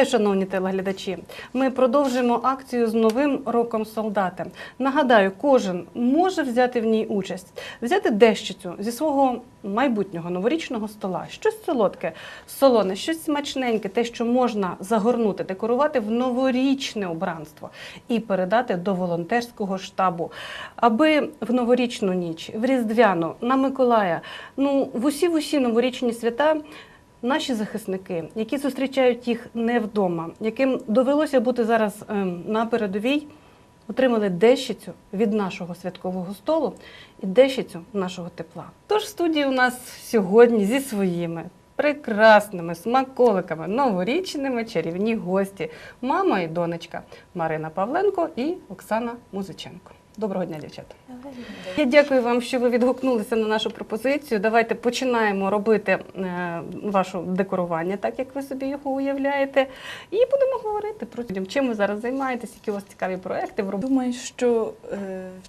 Вітаю, шановні телеглядачі. Ми продовжуємо акцію з новим роком солдата. Нагадаю, кожен може взяти в ній участь, взяти дещицю зі свого майбутнього новорічного стола, щось солодке, солоне, щось смачненьке, те, що можна загорнути, декорувати в новорічне убранство і передати до волонтерського штабу, аби в новорічну ніч, в різдвяну, на Миколая, ну в усі в усі новорічні свята. Наші захисники, які зустрічають їх не вдома, яким довелося бути зараз ем, на передовій, отримали дещицю від нашого святкового столу і дещицю нашого тепла. Тож в студії у нас сьогодні зі своїми прекрасними смаколиками, новорічними чарівні гості, мама і донечка Марина Павленко і Оксана Музиченко. Доброго дня, дівчата. Я дякую вам, що ви відгукнулися на нашу пропозицію. Давайте починаємо робити е, ваше декорування, так як ви собі його уявляєте. І будемо говорити про чим ви зараз займаєтесь, які у вас цікаві проекти. Думаю, що е,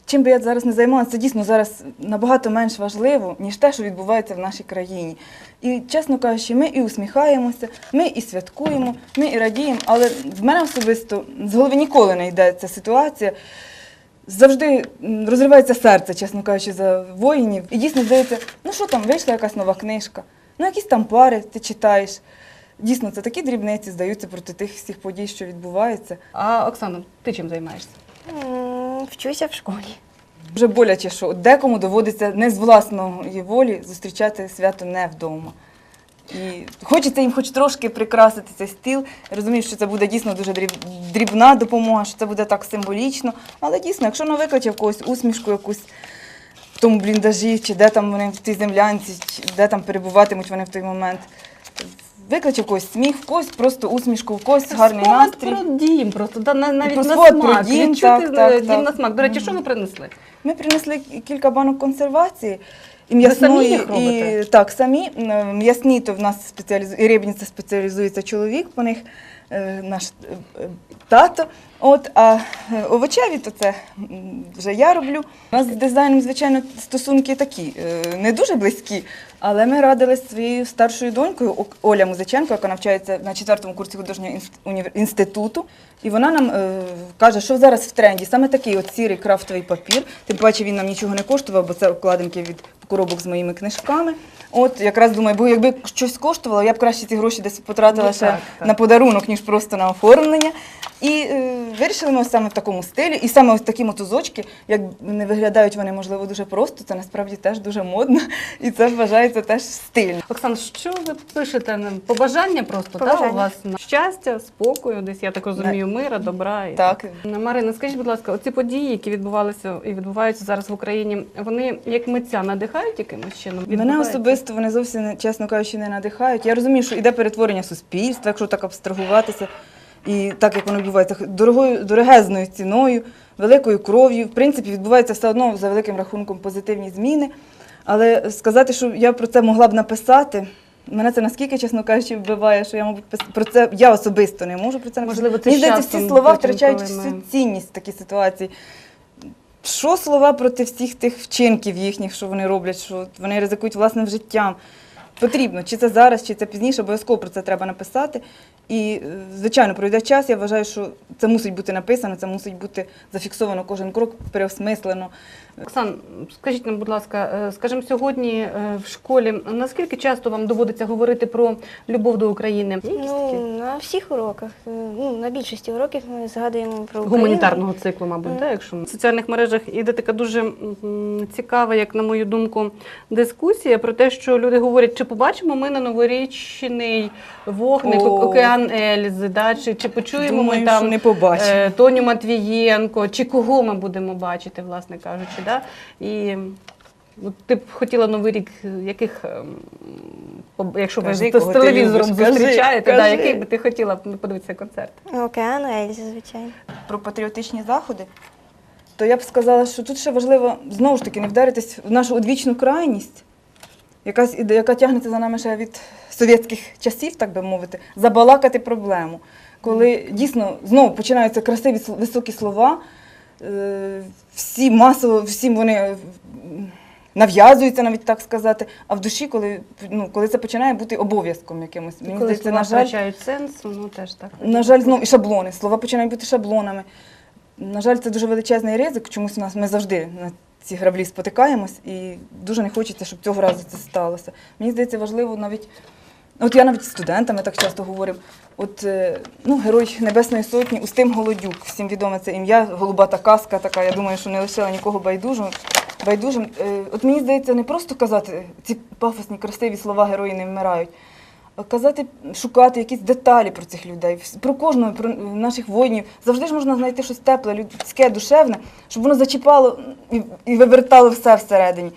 чим би я зараз не займалася, це дійсно зараз набагато менш важливо, ніж те, що відбувається в нашій країні. І, чесно кажучи, ми і усміхаємося, ми і святкуємо, ми і радіємо, але в мене особисто з голови ніколи не йде ця ситуація. Завжди розривається серце, чесно кажучи, за воїнів. І дійсно здається, ну що там, вийшла якась нова книжка, ну якісь там пари ти читаєш. Дійсно, це такі дрібниці здаються проти тих всіх подій, що відбуваються. А Оксана, ти чим займаєшся? М, Вчуся в школі. Вже боляче, що декому доводиться не з власної волі зустрічати свято не вдома. І хочеться їм хоч трошки прикрасити цей стіл. Розумію, що це буде дійсно дуже дріб- дрібна допомога, що це буде так символічно. Але дійсно, якщо воно викличе в когось усмішку якусь в тому бліндажі, чи де там вони в тій землянці, чи де там перебуватимуть вони в той момент. Викличе в когось сміх, в когось просто усмішку, в когось гарний Спогад настрій. про дім, просто да, на- навіть про на спогад про смак. дім, Відчути так, так, е, дім так. на смак. До речі, що ви принесли? Ми принесли кілька банок консервації. І м'ясної, їх робите? і так, самі. М'ясні то в нас спеціалізує, це спеціалізується чоловік, по них наш е, е, тато. От, а е, овочеві, то це вже я роблю. У нас з дизайном, звичайно, стосунки такі, е, не дуже близькі, але ми радилися своєю старшою донькою Оля Музиченко, яка навчається на четвертому курсі художнього інституту. І вона нам е, каже, що зараз в тренді саме такий от сірий крафтовий папір. Тим паче він нам нічого не коштував, бо це обкладинки від коробок з моїми книжками. От якраз думаю, бо якби щось коштувало, я б краще ці гроші десь потратила Ну, ще так, так. на подарунок, ніж просто на оформлення. І е, вирішили ми саме в такому стилі. І саме ось такі мотузочки, як не виглядають вони, можливо, дуже просто, це насправді теж дуже модно. І це вважається теж стильно. Оксан, що ви пишете? нам? Побажання просто Та, у вас на щастя, спокою, десь я так розумію, мира, добра. І... Так. Марина, скажіть, будь ласка, оці події, які відбувалися і відбуваються зараз в Україні, вони як митця надихають якимось чином? Мене особисто вони зовсім не- чесно кажучи, не надихають. Я розумію, що іде перетворення суспільства, якщо так абстрагуватися, і так як воно відбувається, дорогою дорогезною ціною, великою кров'ю. В принципі, відбувається все одно за великим рахунком позитивні зміни. Але сказати, що я про це могла б написати. Мене це наскільки, чесно кажучи, вбиває, що я, мабуть, пис- про це я особисто не можу про це написати. Можливо, Мені здається, всі слова втрачають всю цінність в такій ситуації. Що слова проти всіх тих вчинків їхніх, що вони роблять, що вони ризикують власним життям? Потрібно, чи це зараз, чи це пізніше, обов'язково про це треба написати. І, е, звичайно, пройде час. Я вважаю, що це мусить бути написано, це мусить бути зафіксовано кожен крок, переосмислено. Оксан, скажіть нам, будь ласка, е, скажімо, сьогодні е, в школі наскільки часто вам доводиться говорити про любов до України? Ну, на всіх уроках, е, ну, на більшості уроків ми згадуємо про Україну. гуманітарного циклу, мабуть, Мгм. да, якщо в соціальних мережах іде така дуже цікава, як на мою думку, дискусія про те, що люди говорять, чи побачимо ми на новорічний вогник О. океан Ельзи, да, чи, чи почуємо Думаю, ми там не побачимо. Тоню Матвієнко, чи кого ми будемо бачити, власне кажучи. Да? І от ти б хотіла новий рік, яких, ем, якщо ви з телевізором зустрічаєте, да, який би ти хотіла подивитися концерт? Океану Ельзи, звичайно. про патріотичні заходи, то я б сказала, що тут ще важливо знову ж таки не вдаритись в нашу одвічну крайність, якась яка тягнеться за нами ще від совєтських часів, так би мовити, забалакати проблему. Коли дійсно знову починаються красиві високі слова, всі масово, всім вони е, нав'язується, навіть так сказати. А в душі, коли, ну, коли це починає бути обов'язком якимось. Мені Коли здається, на жаль, втрачають сенс, воно теж так. на жаль, знову і шаблони. Слова починають бути шаблонами. На жаль, це дуже величезний ризик. Чомусь у нас ми завжди на ці граблі спотикаємось, і дуже не хочеться, щоб цього разу це сталося. Мені здається, важливо навіть. От я навіть з студентами так часто говорю. От е, ну, герой Небесної Сотні Устим Голодюк. Всім відоме це ім'я, голубата казка така. Я думаю, що не лишила нікого байдужим. байдужим. Е, От мені здається, не просто казати ці пафосні, красиві слова герої не вмирають. а Казати, шукати якісь деталі про цих людей, про кожного, про наших воїнів. Завжди ж можна знайти щось тепле, людське, душевне, щоб воно зачіпало і вивертало все всередині.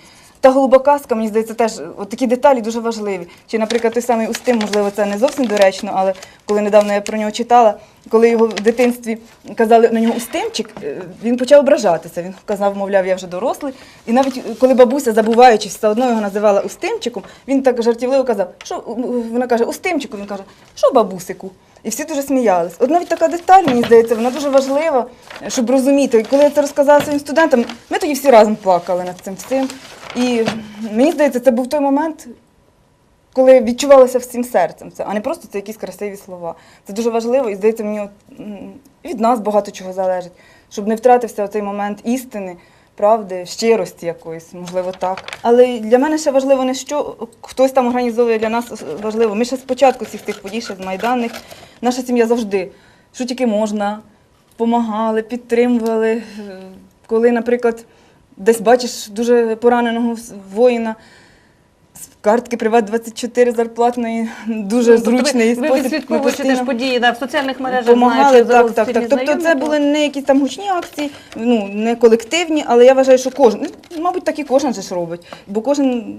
Та голуба казка, мені здається, теж от такі деталі дуже важливі. Чи, наприклад, той самий Устим, можливо, це не зовсім доречно, але коли недавно я про нього читала, коли його в дитинстві казали на нього Устимчик, е, він почав ображатися. Він казав, мовляв, я вже дорослий. І навіть е, коли бабуся, забуваючи, все одно його називала Устимчиком, він так жартівливо казав, що вона каже, Устимчику, він каже, що бабусику? І всі дуже сміялись. От навіть така деталь, мені здається, вона дуже важлива, щоб розуміти. І коли я це розказала своїм студентам, ми тоді всі разом плакали над цим всім. І мені здається, це був той момент, коли відчувалося всім серцем це, а не просто це якісь красиві слова. Це дуже важливо, і здається, мені от, від нас багато чого залежить, щоб не втратився цей момент істини, правди, щирості якоїсь, можливо, так. Але для мене ще важливо не що хтось там організовує для нас важливо. Ми ще спочатку всіх тих подій, ще з майданних, наша сім'я завжди, що тільки можна, допомагали, підтримували. Е, Коли, наприклад, десь бачиш дуже пораненого воїна. З Картки Приват 24 зарплатної, дуже Ну, тобто зручний ви, ви спосіб. відслідковуєте Ми ж події да, в соціальних мережах, Помагали, так, так, так. Тобто це були не якісь там гучні акції, ну не колективні, але я вважаю, що кожен, ну, мабуть, так і кожен же ж робить. Бо кожен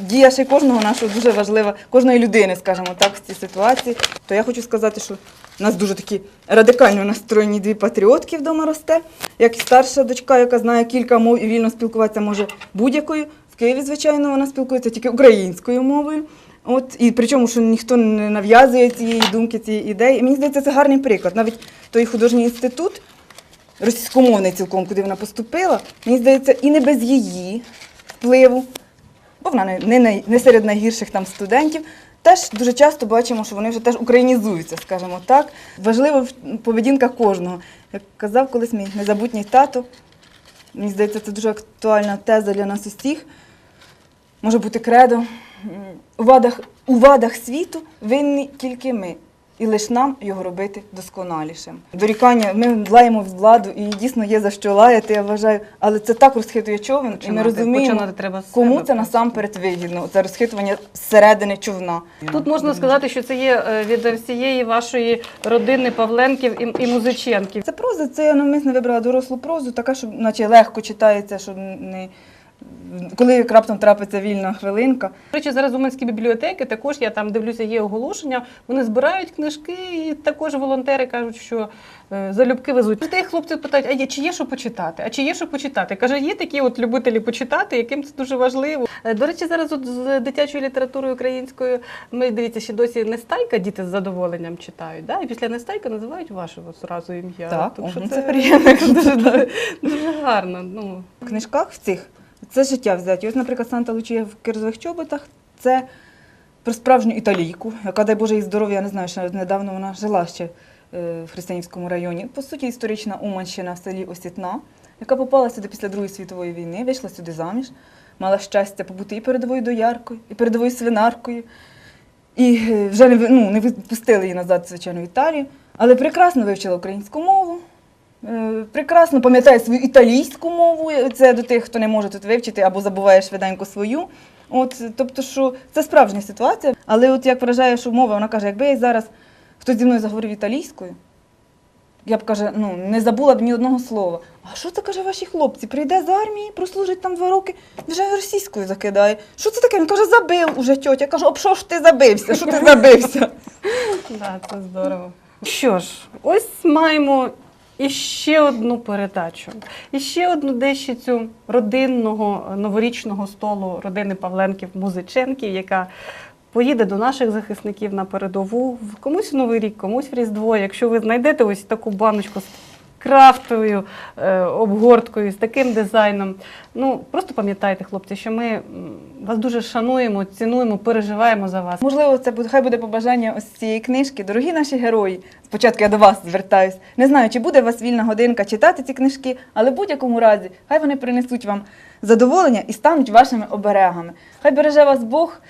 дія ще кожного нашого дуже важлива, кожної людини, скажімо так, в цій ситуації. То я хочу сказати, що у нас дуже такі радикально настроєні дві патріотки вдома росте. Як і старша дочка, яка знає кілька мов і вільно спілкуватися може будь-якою. Києві, звичайно, вона спілкується тільки українською мовою. От і причому, що ніхто не нав'язує цієї думки, цієї ідеї. І мені здається, це гарний приклад. Навіть той художній інститут, російськомовний цілком, куди вона поступила, мені здається, і не без її впливу, бо вона не, не, не серед найгірших там студентів. Теж дуже часто бачимо, що вони вже теж українізуються, скажімо так. Важлива поведінка кожного. Як казав колись мій незабутній тато, мені здається, це дуже актуальна теза для нас усіх. Може бути кредо. У вадах, у вадах світу винні тільки ми. І лише нам його робити досконалішим. Дорікання, ми лаємо в владу, і дійсно є за що лаяти, я вважаю, але це так розхитує човен, і ми Починати- розуміємо, треба кому себе це насамперед вигідно. Це розхитування зсередини човна. Тут можна сказати, що це є е, від всієї вашої родини Павленків і, і Музиченків. Це проза, це я навмисно вибрала дорослу прозу, така, що наче легко читається, щоб не. Коли раптом трапиться вільна хвилинка, До речі, зараз уманські бібліотеки також я там дивлюся, є оголошення. Вони збирають книжки, і також волонтери кажуть, що е, залюбки везуть. Тих хлопців питають, а чи є що почитати? А чи є що почитати? Каже, є такі от любителі почитати, яким це дуже важливо. Е, До речі, зараз от з дитячою літературою українською ми дивіться, ще досі нестайка діти з задоволенням читають. Да? І після нестайка називають ваше от зразу ім'я. Так, Тому що це, це приємно. дуже, дуже гарно. Ну. в книжках в цих це життя взяті. Ось, наприклад, Санта Лучія в кирзових чоботах це про справжню італійку, яка, дай Боже, їй здоров'я, я не знаю, що недавно вона жила ще е, в Християнському районі. По суті, історична Уманщина в селі Осітна, яка попала сюди після Другої світової війни, вийшла сюди заміж, мала щастя побути і передовою дояркою, і передовою свинаркою. І е, вже не, ну, не відпустили її назад, звичайно, в Італію, але прекрасно вивчила українську мову. Е, Прекрасно пам'ятає свою італійську мову. Це до тих, хто не може тут вивчити або забуває швиденько свою. От, тобто, що це справжня ситуація. Але от як вражає, що мова, вона каже, якби я зараз хтось зі мною заговорив італійською, я б каже, ну не забула б ні одного слова. А що це каже ваші хлопці? Прийде з армії, прослужить там два роки, вже російською закидає. Що це таке? Він каже, забив уже тьотя. Я кажу, об що ж ти забився? Що ти забився? Да, це здорово. Що ж, ось маємо іще одну передачу, і ще одну дещицю родинного новорічного столу родини Павленків Музиченків, яка поїде до наших захисників на передову. В Комусь Новий рік, комусь в Різдво. Якщо ви знайдете ось таку баночку з крафтовою е, обгорткою, з таким дизайном. Ну, просто пам'ятайте, хлопці, що ми вас дуже шануємо, цінуємо, переживаємо за вас. Можливо, це буде хай буде побажання ось цієї книжки. Дорогі наші герої. Спочатку я до вас звертаюсь. Не знаю, чи буде у вас вільна годинка читати ці книжки, але в будь-якому разі, хай вони принесуть вам задоволення і стануть вашими оберегами. Хай береже вас Бог.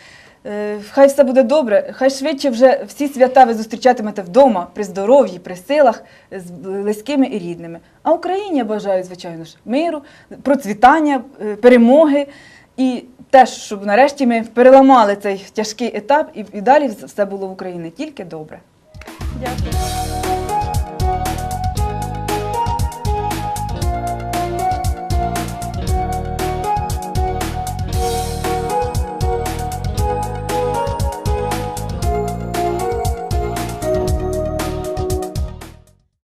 Е, Хай все буде добре, хай швидше вже всі свята ви зустрічатимете вдома, при здоров'ї, при силах, з близькими і рідними. А Україні я бажаю, звичайно ж, миру, процвітання, е, перемоги і теж, щоб нарешті ми переламали цей тяжкий етап і, і далі все було в Україні тільки добре. Дякую.